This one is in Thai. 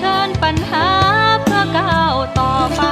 ชิญปัญหาเพื่อก้าวต่อไป